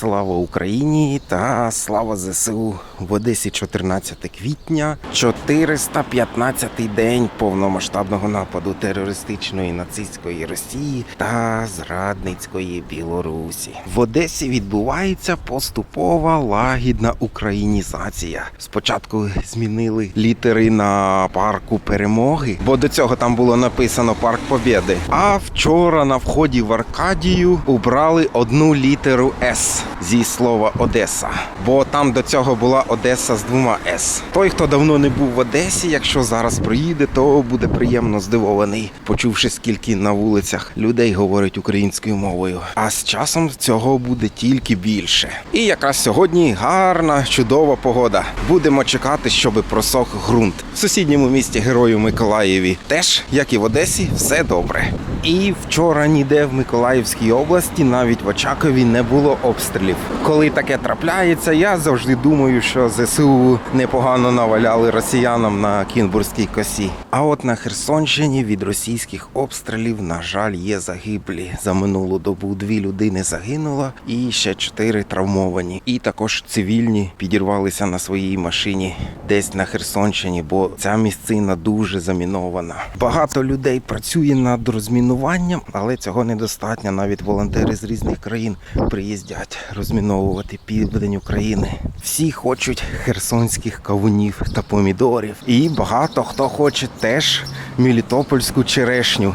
Слава Україні та слава ЗСУ в Одесі 14 квітня, 415-й день повномасштабного нападу терористичної нацистської Росії та зрадницької Білорусі. В Одесі відбувається поступова лагідна українізація. Спочатку змінили літери на парку перемоги, бо до цього там було написано Парк Побєди. А вчора на вході в Аркадію убрали одну літеру С зі слова Одеса, бо там до цього була Одеса з двома С. Той, хто давно не був в Одесі, якщо зараз приїде, то буде приємно здивований, почувши, скільки на вулицях людей говорять українською мовою. А з часом цього буде тільки більше. І якраз сьогодні гарна, чудова погода. Будемо чекати, щоб просох ґрунт. В сусідньому місті Герою Миколаєві теж, як і в Одесі, все добре. І вчора ніде в Миколаївській області, навіть в Очакові, не було обстрілів. Коли таке трапляється, я завжди думаю, що ЗСУ непогано наваляли росіянам на Кінбурзькій косі. А от на Херсонщині від російських обстрілів, на жаль, є загиблі. За минулу добу дві людини загинуло і ще чотири травмовані. І також цивільні підірвалися на своїй машині десь на Херсонщині, бо ця місцина дуже замінована. Багато людей працює над розмінуванням, але цього недостатньо. Навіть волонтери з різних країн приїздять розміновувати південь України. Всі хочуть херсонських кавунів та помідорів. І багато хто хоче теж мілітопольську черешню.